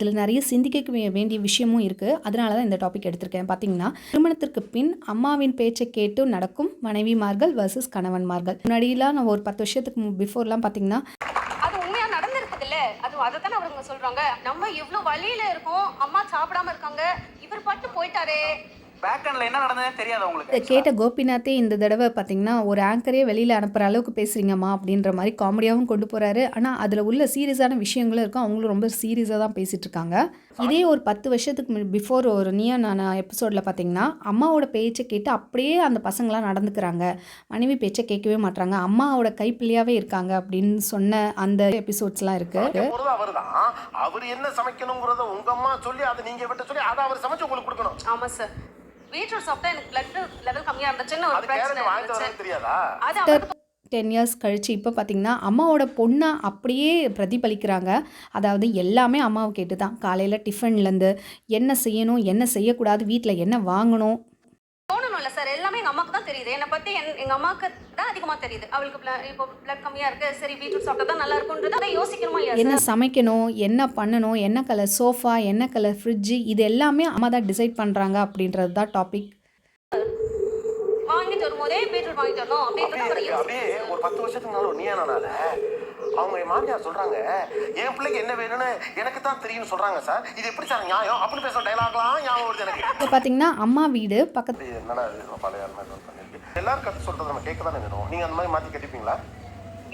இதில் நிறைய சிந்திக்க வேண்டிய விஷயமும் இருக்குது அதனால தான் இந்த டாபிக் எடுத்திருக்கேன். பார்த்தீங்கன்னா திருமணத்திற்கு பின் அம்மாவின் பேச்சை கேட்டு நடக்கும் மனைவிமார்கள் வர்சஸ் கணவன்மார்கள். முன்னாடியெல்லாம் நான் ஒரு பத்து வருஷத்துக்கு பிஃபோர்லாம் பார்த்தீங்கன்னா அது உண்மையா நடந்திருக்குதுல்ல? அது அதை தானே அவங்க சொல்றாங்க. நம்ம எவ்வளோ வழியில இருக்கோம். அம்மா சாப்பிடாம இருக்காங்க. இவர் பாட்டு போயிட்டாரே. கேட்ட கோபிநாத்தே இந்த தடவை பார்த்தீங்கன்னா ஒரு ஆங்கரே வெளியில் அனுப்புகிற அளவுக்கு பேசுகிறீங்கம்மா அப்படின்ற மாதிரி காமெடியாகவும் கொண்டு போகிறாரு ஆனால் அதில் உள்ள சீரியஸான விஷயங்களும் இருக்கும். அவங்களும் ரொம்ப சீரியஸாக தான் பேசிகிட்டு இருக்காங்க. இதே ஒரு பத்து வருஷத்துக்கு பிஃபோர் ஒரு நியா நான் எபிசோடில் பார்த்தீங்கன்னா அம்மாவோட பேச்சை கேட்டு அப்படியே அந்த பசங்களாம் நடந்துக்கிறாங்க. மனைவி பேச்சை கேட்கவே மாட்றாங்க. அம்மாவோட கைப்பிள்ளையாகவே இருக்காங்க அப்படின்னு சொன்ன அந்த எபிசோட்ஸ்லாம் இருக்குது அவர் என்ன சமைக்கணுங்கிறத உங்க அம்மா சொல்லி அதை நீங்க விட்டு சொல்லி அதை அவர் சமைச்சு உங்களுக்கு கொடுக்கணும். ஆமா சார் பீட்ரூட் சாப்பிட்டா எனக்கு பிளட் லெவல் கம்மியா இருந்துச்சுன்னு ஒரு அது பிரச்சனை கேரட் வாங்கிட்டு இருந்துச்சு. வரது தெரியாதா? அது அவருக்கு டென் இயர்ஸ் கழித்து இப்போ பார்த்தீங்கன்னா அம்மாவோட பொண்ணை அப்படியே பிரதிபலிக்கிறாங்க. அதாவது எல்லாமே அம்மாவை கேட்டு தான் காலையில் டிஃபன்லேருந்து என்ன செய்யணும் என்ன செய்யக்கூடாது வீட்டில் என்ன வாங்கணும் தோணணும்ல சார் எல்லாமே எங்க அம்மாக்கு தான் தெரியுது என்னை பத்தி என்- எங்க அம்மாக்கு தான் அதிகமா தெரியுது. அவளுக்கு இப்போ பிளட் கம்மியா இருக்கு சரி பீட்ரூட் சாப்பிட்டா தான் நல்லா இருக்கும்ன்றது அதை யோசிக்கணுமா இல்லையா என்ன சமைக்கணும் என்ன பண்ணணும் என்ன கலர் சோஃபா என்ன கலர் ஃப்ரிட்ஜு இது எல்லாமே அம்மா தான் டிசைட் பண்ணுறாங்க அப்படின்றது தான் டாபிக் வாங்கிட்டு வரும்போதே பீட்ரூட் வாங்கிட்டு வரணும் அப்படின்றத அப்படியே ஒரு பத்து வருஷத்துக்கு முன்னால ஒரு நீயானால அவங்க என் மாமியார் சொல்றாங்க என் பிள்ளைக்கு என்ன வேணும்னு எனக்கு தான் தெரியும்னு சொல்றாங்க சார். இது எப்படி சார் நியாயம்? அப்படின்னு பேசுற டைலாக்லாம் ஞாபகம் வருது எனக்கு. பார்த்தீங்கன்னா அம்மா வீடு பக்கத்து என்னடா பழைய எல்லாரும் கற்று சொல்றது நம்ம கேட்க தானே வேணும்? நீங்க அந்த மாதிரி மாத்தி கட்டிப்பீங்களா?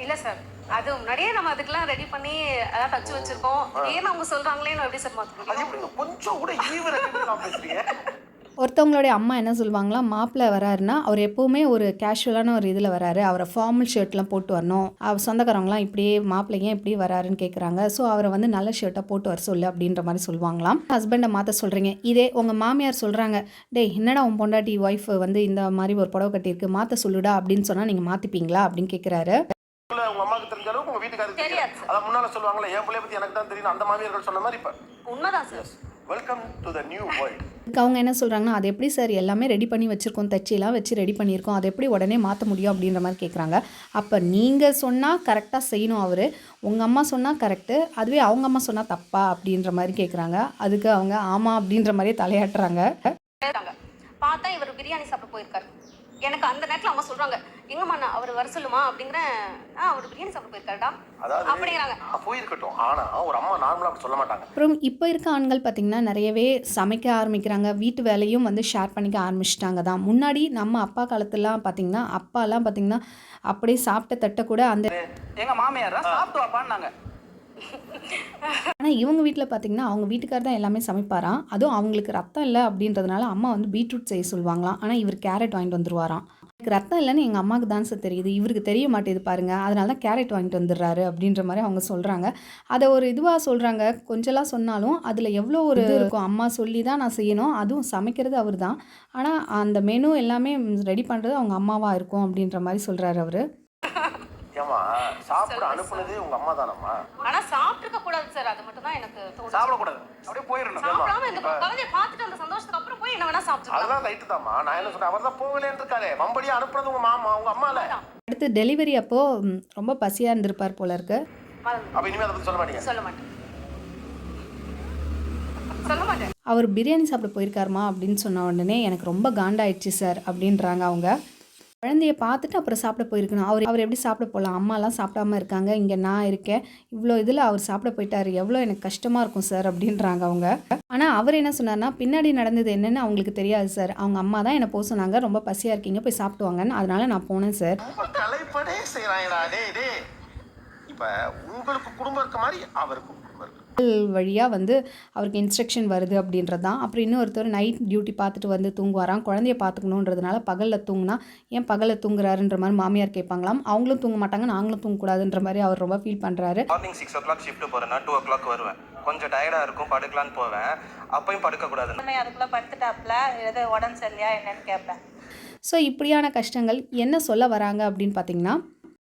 இல்ல சார். அது முன்னாடியே நம்ம அதுக்கெல்லாம் ரெடி பண்ணி அதான் தச்சு வச்சிருக்கோம். ஏன்னு அவங்க சொல்றாங்களேன்னு எப்படி சார் மாத்த அது எப்படிங்க? கொஞ்சம் கூட ஈவர பேசுறீங்க. ஒருத்தவங்களுடைய அம்மா என்ன சொல்லுவாங்களா மாப்பிள்ளை வராருன்னா அவர் எப்போவுமே ஒரு கேஷுவலான ஒரு இதில் வராரு. அவரை ஃபார்மல் ஷர்ட்லாம் போட்டு வரணும். அவர் சொந்தக்காரங்களாம் இப்படியே மாப்பிள்ளை ஏன் இப்படி வராருன்னு கேட்குறாங்க ஸோ அவரை வந்து நல்ல ஷர்ட்டாக போட்டு வர சொல்லு அப்படின்ற மாதிரி சொல்லுவாங்களாம். ஹஸ்பண்டை மாற்ற சொல்கிறீங்க இதே உங்கள் மாமியார் சொல்கிறாங்க டேய் என்னடா உன் பொண்டாட்டி ஒய்ஃப் வந்து இந்த மாதிரி ஒரு புடவை கட்டியிருக்கு? மாற்ற சொல்லுடா அப்படின்னு சொன்னால் நீங்கள் மாற்றிப்பீங்களா அப்படின்னு கேட்குறாரு உங்க அம்மாவுக்கு தெரிஞ்ச அளவுக்கு உங்க வீட்டுக்காரருக்கு தெரியாது. அதான் முன்னால சொல்லுவாங்களே என் பிள்ளைய பத்தி எனக்கு தான் தெரியும். அந்த மாமியார்கள் சொன்ன மாதிரி இப்ப உண்மைதான் sir welcome to the new world அவங்க என்ன சொல்கிறாங்கன்னா அது எப்படி சார் எல்லாமே ரெடி பண்ணி வச்சுருக்கோம் தச்சிலாம் வச்சு ரெடி பண்ணியிருக்கோம் அதை எப்படி உடனே மாற்ற முடியும்? அப்படின்ற மாதிரி கேட்குறாங்க அப்போ நீங்கள் சொன்னால் கரெக்டாக செய்யணும் அவர். உங்கள் அம்மா சொன்னால் கரெக்டு அதுவே அவங்க அம்மா சொன்னால் தப்பா? அப்படின்ற மாதிரி கேட்குறாங்க அதுக்கு அவங்க ஆமாம் அப்படின்ற மாதிரியே தலையாட்டுறாங்க. பார்த்தா இவர் பிரியாணி சாப்பிட போயிருக்காரு. எனக்கு அந்த நேரத்துல அவங்க சொல்றாங்க எங்கம்மா நான் அவர் வர சொல்லுமா? அப்படிங்கிறேன் ஆ அவர் பிரியாணி சாப்பிட போயிருக்காருடா. அப்படிங்கிறாங்க. போயிருக்கட்டும். ஆனா ஒரு அம்மா நார்மலா அப்படி சொல்ல மாட்டாங்க. அப்புறம் இப்போ இருக்க ஆண்கள் பார்த்திங்கன்னா நிறையவே சமைக்க ஆரம்பிக்கிறாங்க. வீட்டு வேலையும் வந்து ஷேர் பண்ணிக்க ஆரம்பிச்சிட்டாங்க தான். முன்னாடி நம்ம அப்பா காலத்துலலாம் பார்த்திங்கன்னா அப்பாலாம் பார்த்திங்கன்னா அப்படியே சாப்பிட்ட தட்டை கூட அந்த எங்க மாமியார் சாப்பிட்டு வாப்பான்னாங்க. ஆனால் இவங்க வீட்டில் பார்த்தீங்கன்னா அவங்க வீட்டுக்கார் தான் எல்லாமே சமைப்பாராம் அதுவும் அவங்களுக்கு ரத்தம் இல்லை அப்படின்றதுனால அம்மா வந்து பீட்ரூட் செய்ய சொல்லுவாங்களாம். ஆனால் இவர் கேரட் வாங்கிட்டு வந்துருவாராம். எனக்கு ரத்தம் இல்லைன்னு எங்கள் அம்மாவுக்கு தான் சார் தெரியுது. இவருக்கு தெரிய மாட்டேது பாருங்க. அதனால தான் கேரட் வாங்கிட்டு வந்துடுறாரு அப்படின்ற மாதிரி அவங்க சொல்கிறாங்க அதை ஒரு இதுவாக சொல்கிறாங்க கொஞ்சலாம் சொன்னாலும் அதில் எவ்வளோ ஒரு இருக்கும். அம்மா சொல்லி தான் நான் செய்யணும். அதுவும் சமைக்கிறது அவர் தான் ஆனால் அந்த மெனு எல்லாமே ரெடி பண்ணுறது அவங்க அம்மாவாக இருக்கும் அப்படின்ற மாதிரி சொல்கிறாரு அவர். ஏமா சாப்பிட அனுப்புனதே உங்க அம்மா தானம்மா? ஆனா சாப்பிட்டுருக்க கூடாது சார் அது மட்டும் தான் எனக்கு தோணுது சாப்பிடக்கூடாது. அப்படியே போயிடணும் சாப்பிடாம இந்த குழந்தைய பார்த்துட்டு அந்த சந்தோஷத்துக்கு அப்புறம் போய் என்ன வேணா சாப்பிட்டுக்கலாம். அதெல்லாம் ரைட்டு தாம்மா. நான் என்ன சொல்றேன் அவர் தான் போகலேன்னு இருக்காரு. வம்படியா அனுப்புனது உங்க மாமா உங்க அம்மால. அடுத்து டெலிவரி அப்போது ம், ரொம்ப பசியாக இருந்திருப்பார் போல இருக்கு. அப்ப இனிமே அதை பத்தி சொல்ல மாட்டீங்க. சொல்ல மாட்டேன். சொல்ல மாட்டேன். அவர் பிரியாணி சாப்பிட போயிருக்காருமா அப்படின்னு சொன்ன உடனே எனக்கு ரொம்ப காண்டாயிடுச்சு சார் அப்படின்றாங்க அவங்க. குழந்தைய பார்த்துட்டு அப்புறம் சாப்பிட போயிருக்கணும். அவர் அவர் எப்படி சாப்பிட போகலாம் அம்மாலாம் சாப்பிடாம இருக்காங்க. இங்கே நான் இருக்கேன். இவ்வளோ இதில் அவர் சாப்பிட போயிட்டாரு. எவ்வளோ எனக்கு கஷ்டமாக இருக்கும் சார் அப்படின்றாங்க அவங்க. ஆனால் அவர் என்ன சொன்னார்னா பின்னாடி நடந்தது என்னன்னு அவங்களுக்கு தெரியாது சார் அவங்க அம்மா தான் என்னை போக சொன்னாங்க. ரொம்ப பசியாக இருக்கீங்க போய் சாப்பிட்டு வாங்கன்னு அதனால நான் போனேன் சார் ரொம்ப கலைப்படே உங்களுக்கு குடும்பம் இருக்க மாதிரி அவருக்கும் வழியாக வந்து அவருக்கு இன்ஸ்ட்ரக்ஷன் வருது அப்படின்றது தான் அப்புறம் இன்னொருத்தர் நைட் டியூட்டி பார்த்துட்டு வந்து தூங்குவாராம். குழந்தைய பார்த்துக்கணுன்றதுனால பகலில் தூங்குனா ஏன் பகலில் தூங்குறாருன்ற மாதிரி மாமியார் கேட்பாங்களாம். அவங்களும் தூங்க மாட்டாங்க நாங்களும் தூங்கக்கூடாதுன்ற மாதிரி அவர் ரொம்ப ஃபீல் பண்ணுறாரு morning six o'clock shift போகிறேன்னா டூ ஓ கிளாக் வருவேன். கொஞ்சம் டயர்டாக இருக்கும் படுக்கலான்னு போவேன். அப்பயும் படுக்கக்கூடாது. உடனே அதுக்குள்ள படுத்துட்டாப்ல? எது உடம்பு சரியா என்னன்னு கேட்பேன் ஸோ இப்படியான கஷ்டங்கள் என்ன சொல்ல வராங்க அப்படின்னு பார்த்தீங்கன்னா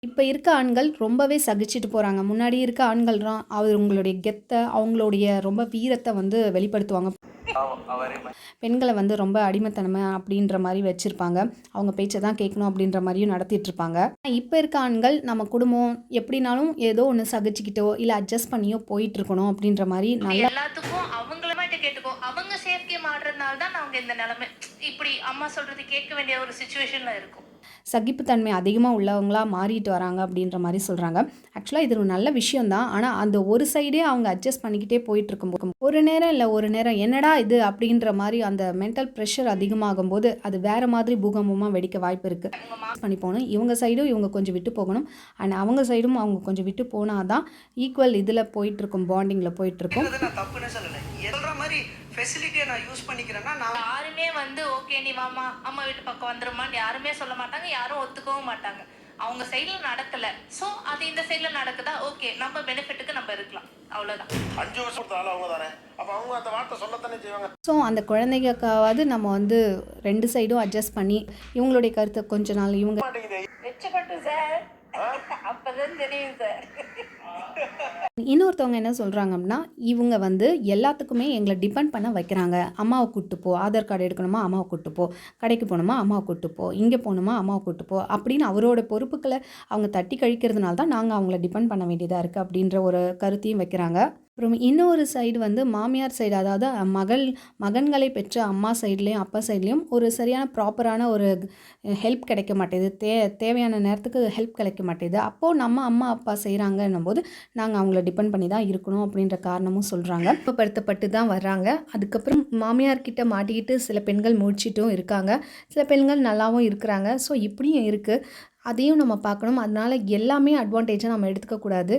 இப்போ இருக்க ஆண்கள் ரொம்பவே சகிச்சுட்டு போகிறாங்க முன்னாடி இருக்க ஆண்கள்லாம் அவங்களுடைய கெத்தை அவங்களுடைய ரொம்ப வீரத்தை வந்து வெளிப்படுத்துவாங்க. அவரே பெண்களை வந்து ரொம்ப அடிமைத்தனமை அப்படின்ற மாதிரி வச்சுருப்பாங்க. அவங்க பேச்சை தான் கேட்கணும் அப்படின்ற மாதிரியும் நடத்திட்டு இருப்பாங்க இப்போ இருக்க ஆண்கள் நம்ம குடும்பம் எப்படினாலும் ஏதோ ஒன்று சகிச்சுக்கிட்டோ இல்லை அட்ஜஸ்ட் பண்ணியோ போயிட்டு இருக்கணும் அப்படின்ற மாதிரி நல்லா எல்லாத்துக்கும் அவங்கள மட்டும் கேட்டுக்கோ. அவங்க சேஃப் கேம் ஆடுறதுனால தான் அவங்க இந்த நிலைமை இப்படி அம்மா சொல்றது கேட்க வேண்டிய ஒரு சுச்சுவேஷன்ல இருக்கும். சகிப்புத்தன்மை அதிகமாக உள்ளவங்களாக மாறிட்டு வராங்க அப்படின்ற மாதிரி சொல்கிறாங்க ஆக்சுவலாக இது ஒரு நல்ல விஷயம் தான் ஆனால் அந்த ஒரு சைடே அவங்க அட்ஜஸ்ட் பண்ணிக்கிட்டே போயிட்டு இருக்கும்போது ஒரு நேரம் இல்லை ஒரு நேரம் என்னடா இது அப்படின்ற மாதிரி அந்த மென்டல் ப்ரெஷர் அதிகமாகும் போது அது வேறு மாதிரி பூகம்பமாக வெடிக்க வாய்ப்பு இருக்குது பண்ணி போகணும். இவங்க சைடும் இவங்க கொஞ்சம் விட்டு போகணும். அண்ட் அவங்க சைடும் அவங்க கொஞ்சம் விட்டு போனால் தான் ஈக்குவல் இதில் போயிட்டுருக்கும் பாண்டிங்கில் போயிட்டுருக்கும். ஃபெசிலிட்டியை நான் யூஸ் பண்ணிக்கிறேன்னா நான் யாருமே வந்து ஓகே நீ வாமா அம்மா வீட்டு பக்கம் வந்துருமான்னு யாருமே சொல்ல மாட்டாங்க யாரும் ஒத்துக்கவும் மாட்டாங்க. அவங்க சைடில் நடக்கல. ஸோ அது இந்த சைடில் நடக்குதா? ஓகே நம்ம பெனிஃபிட்டுக்கு நம்ம இருக்கலாம். அவ்வளோதான் அஞ்சு வருஷம் ஆள் அவங்க தானே? அப்ப அவங்க அந்த வார்த்தை சொல்லத்தானே செய்வாங்க? ஸோ அந்த குழந்தைகளுக்காவது நம்ம வந்து ரெண்டு சைடும் அட்ஜஸ்ட் பண்ணி இவங்களுடைய கருத்தை கொஞ்ச நாள் இவங்க மாட்டேங்குது. வச்சுக்கட்டும் சார். அப்பதான் தெரியும் சார். இன்னொருத்தவங்க என்ன சொல்கிறாங்க அப்படின்னா இவங்க வந்து எல்லாத்துக்குமே எங்களை டிபெண்ட் பண்ண வைக்கிறாங்க. அம்மாவை கூட்டு போ ஆதார் கார்டு எடுக்கணுமா அம்மாவை கூட்டு போ கடைக்கு போகணுமா அம்மாவை கூட்டு போ இங்கே போகணுமா அம்மாவை கூட்டுப்போ போ அப்படின்னு அவரோட பொறுப்புகளை அவங்க தட்டி கழிக்கிறதுனால தான் நாங்கள் அவங்கள டிபெண்ட் பண்ண வேண்டியதாக இருக்குது அப்படின்ற ஒரு கருத்தையும் வைக்கிறாங்க. அப்புறம் இன்னொரு சைடு வந்து மாமியார் சைடு அதாவது மகள் மகன்களை பெற்ற அம்மா சைட்லேயும் அப்பா சைட்லேயும் ஒரு சரியான ப்ராப்பரான ஒரு ஹெல்ப் கிடைக்க மாட்டேது. தே தேவையான நேரத்துக்கு ஹெல்ப் கிடைக்க மாட்டேது. அப்போது நம்ம அம்மா அப்பா செய்கிறாங்கன்னும் போது நாங்கள் அவங்கள டிபெண்ட் பண்ணி தான் இருக்கணும் அப்படின்ற காரணமும் சொல்கிறாங்க படுத்தப்பட்டு தான் வர்றாங்க. அதுக்கப்புறம் மாமியார் கிட்ட மாட்டிக்கிட்டு சில பெண்கள் முடிச்சிட்டும் இருக்காங்க. சில பெண்கள் நல்லாவும் இருக்கிறாங்க. ஸோ இப்படியும் இருக்குது அதையும் நம்ம பார்க்கணும். அதனால எல்லாமே அட்வான்டேஜாக நம்ம எடுத்துக்கக்கூடாது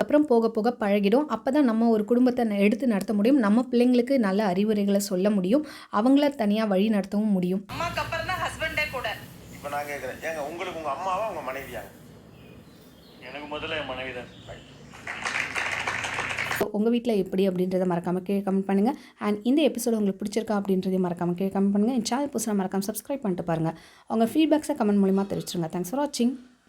அப்புறம் போக போக பழகிடும். அப்போ தான் நம்ம ஒரு குடும்பத்தை எடுத்து நடத்த முடியும். நம்ம பிள்ளைங்களுக்கு நல்ல அறிவுரைகளை சொல்ல முடியும். அவங்கள தனியாக வழி நடத்தவும் முடியும். அம்மாக்கு அப்புறம் தான் ஹஸ்பண்டே கூட. இப்ப நான் கேக்குறேன். ஏங்க உங்களுக்கு உங்க அம்மாவா உங்க மனைவியாங்க எனக்கு முதல்ல என் மனைவி தான் உங்கள் வீட்டில் எப்படி அப்படின்றத மறக்காமல் கீழே கமெண்ட் பண்ணுங்கள் அண்ட் இந்த எபிசோடு உங்களுக்கு பிடிச்சிருக்கா அப்படின்றதையும் மறக்காமல் கீழே கமெண்ட் பண்ணுங்கள் என் சேனல் புதுசாக மறக்காமல் சப்ஸ்கிரைப் பண்ணிட்டு பாருங்கள் உங்கள் ஃபீட்பேக்ஸை கமெண்ட் மூலிமா தெரிவிச்சிருங்க. தேங்க்ஸ் ஃபார் வாட்சிங்